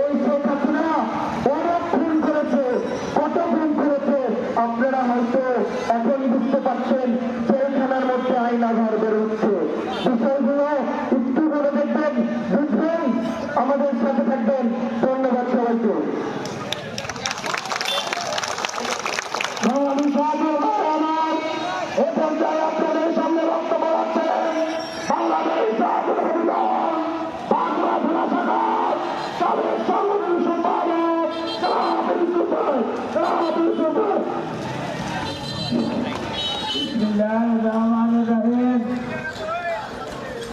Those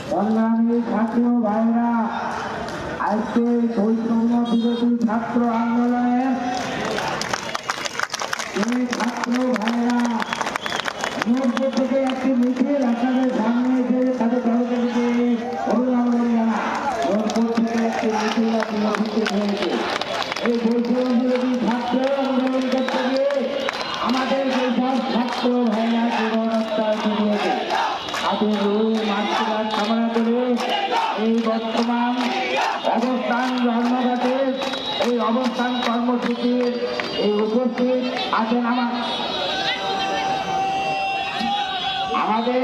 সংগ্রামী ছাত্র ভাইরা আজকে ছাত্র আন্দোলনে ছাত্র ভাইরা মধ্য থেকে একটি মিছিল আসার সমিতির উপস্থিত আছেন আমার। আমাদের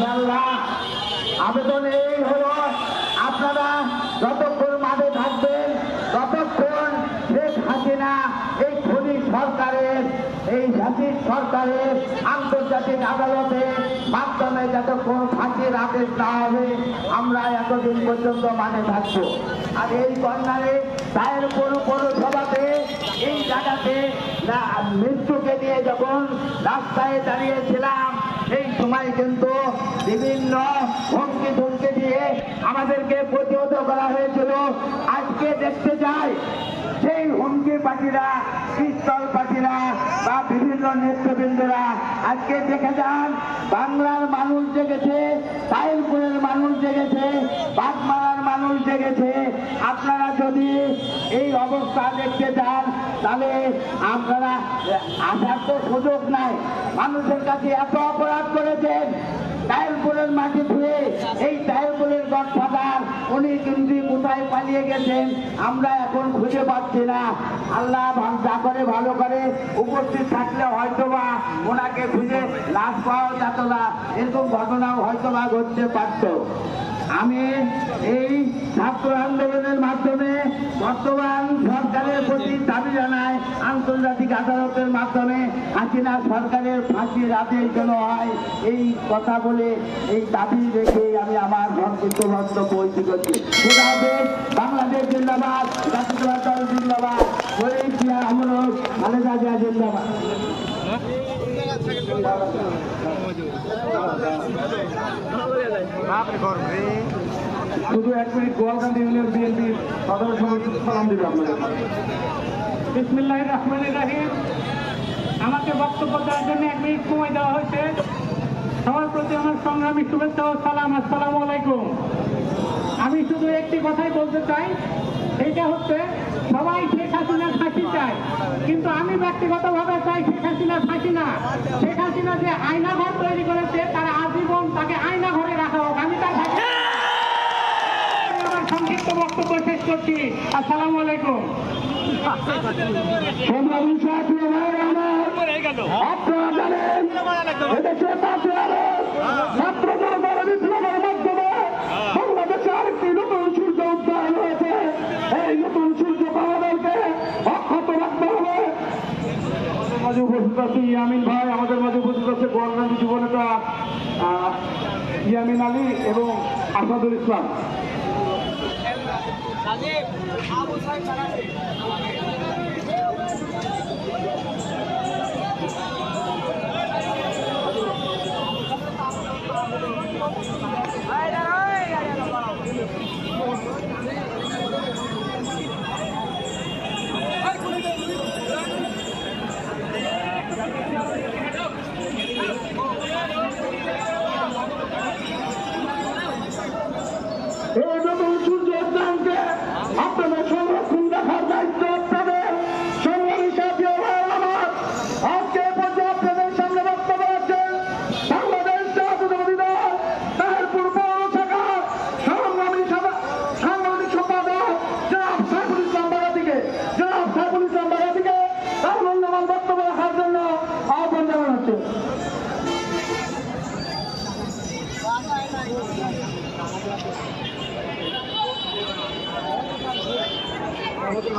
ইনশাল্লাহ আবেদন এই হল, আপনারা যতক্ষণ মাঠে থাকবেন, ততক্ষণ শেখ হাসিনা এই খনি সরকারের, এই জাতির সরকারের আন্তর্জাতিক আদালতে মাধ্যমে যতক্ষণ ফাঁসির আদেশ না হবে, আমরা এতদিন পর্যন্ত মানে থাকব। আর এই কন্যারে তায়ের কোনো কোনো পৌরসভাতে, এই জায়গাতে মৃত্যুকে নিয়ে যখন রাস্তায় দাঁড়িয়েছিলাম সময় কিন্তু বিভিন্ন আমাদেরকে প্রতিহত করা হয়েছিল। আজকে দেখতে যাই সেই হুমকি পাখিরা পিস্তল পাখিরা বা বিভিন্ন নেতৃবৃন্দরা আজকে দেখে যান, বাংলার মানুষ জেগেছে তাইলপুরের মানুষ জেগেছে, বাগমারার মানুষ জেগেছে। আপনারা যদি এই অবস্থা দেখতে যান তাহলে আপনারা আসার তো সুযোগ নাই। মানুষের কাছে এত অপরাধ করেছেন টাইলপুরের মাটি ধুয়ে এই টাইলপুরের গডফাদার, উনি কিন্তু কোথায় পালিয়ে গেছেন, আমরা এখন খুঁজে পাচ্ছি না। আল্লাহ যা করে ভালো করে, উপস্থিত থাকলে হয়তো বা ওনাকে খুঁজে লাশ পাওয়া যেত না। এরকম ঘটনাও হয়তোবা ঘটতে পারত। আমি এই ছাত্র আন্দোলনের মাধ্যমে বর্তমান সরকারের প্রতি দাবি জানাই আন্তর্জাতিক আদালতের মাধ্যমে হাসিনা সরকারের ফাঁসির আদেশ যেন হয়, এই কথা বলে এই দাবি রেখে আমি আমার সংক্ষিপ্ত বক্তব্য বলতে করছি। বাংলাদেশ জিন্দাবাদ জাতীয় দল জিন্দাবাদ আমরত খালেদা জিয়া জিন্দাবাদ। শুধু এক মিনিট গোয়ালকান্দি ইউনিয়ন বিএনপির সাধারণ সভাপতি সালাম দেবে আপনাদের। রহমান রাহিম। আমাকে বক্তব্য দেওয়ার জন্য এক মিনিট সময় দেওয়া হয়েছে। সবার প্রতি আমার সংগ্রামী শুভেচ্ছা ও সালাম। আসসালামু আলাইকুম। আমি শুধু একটি কথাই বলতে চাই। সেইটা হচ্ছে সবাই শেখ হাসিনার ফাঁসি চায়। কিন্তু আমি ব্যক্তিগতভাবে চাই শেখ হাসিনার ফাঁসি না। শেখ হাসিনা যে আয়না ঘর তৈরি করেছে, তারা আজীবন তাকে আয়না ঘরে রাখা হোক। আমি তার সংক্ষিপ্ত বক্তব্য শেষ করছি। আসসালামু আলাইকুম। ছাত্র উপস্থিত আছে ইয়ামিন ভাই আমাদের মাঝে উপস্থিত আছে গণতান্ত্রিক যুবনেতা ইয়ামিন আলী এবং আসাদুল ইসলাম।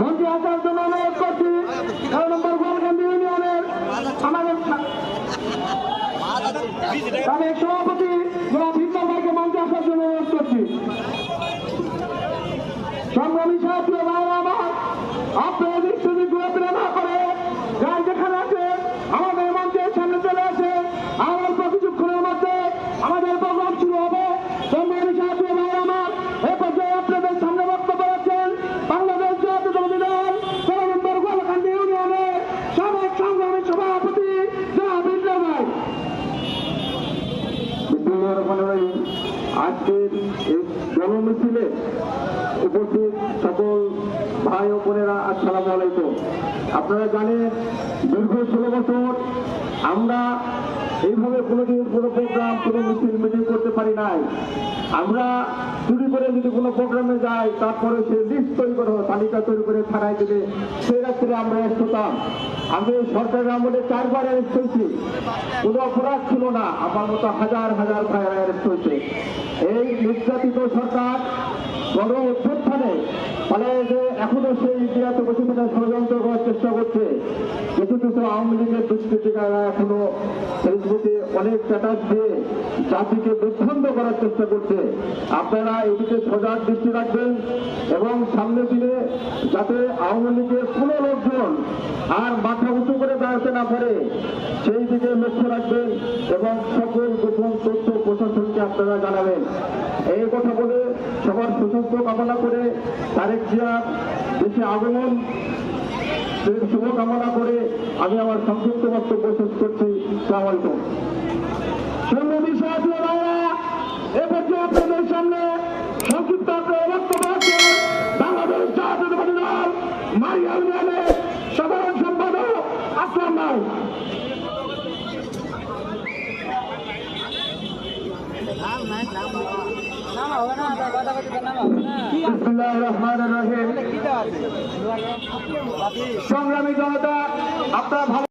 মন্ত্রী আসার জন্য অনুরোধ করছি, ছয় নম্বর গোলকান্দি ইউনিয়নের আমাদের তাদের সভাপতি ভিন্ন ভাইকে মঞ্চে আসার জন্য অনুরোধ করছি। সংগ্রামী জনমিছিলে উপস্থিত সকল ভাই ও বোনেরা আসসালামু আলাইকুম। আপনারা জানেন দীর্ঘ ষোলো বছর আমরা এইভাবে কোনোদিন কোনো প্রোগ্রাম কোনো মিছিল মিটিং করতে পারি নাই। আমরা চুরি করে যদি কোনো প্রোগ্রামে যাই, তারপরে সে লিস্ট তৈরি করা, তালিকা তৈরি করে থানায় দেবে। সেই রাত্রে আমরা এসতাম আমি সরকারের আমলে চারবার অ্যারেস্ট হয়েছি। কোনো অপরাধ ছিল না। আমার মতো হাজার হাজার ভাই অ্যারেস্ট হয়েছে। এই নির্যাতিত সরকার গণ ফলে যে এখনও সেই ইতিহাসে বসে ষড়যন্ত্র করার চেষ্টা করছে। কিছু কিছু আওয়ামী লীগের দুষ্কৃতিকাররা এখনও ফেসবুকে অনেক স্ট্যাটাস দিয়ে জাতিকে বিভ্রান্ত করার চেষ্টা করছে। আপনারা এদিকে সজাগ দৃষ্টি রাখবেন এবং সামনে দিনে যাতে আওয়ামী লীগের কোনো লোকজন আর মাথা উঁচু করে দাঁড়াতে না পারে, সেই দিকে লক্ষ্য রাখবেন এবং সকল আপনারা জানাবেন। এই কথা বলে সবার সুস্বাস্থ্য কামনা করে তারেক জিয়ার দেশে আগমন শুভকামনা করে আমি আমার সংক্ষিপ্ত বক্তব্য শেষ করছি। সালাম আলাইকুম। সম্মানী এ পর্যায়ে আপনাদের সামনে সংক্ষিপ্ত সংগ্রামী জনতা আপনারা ভালো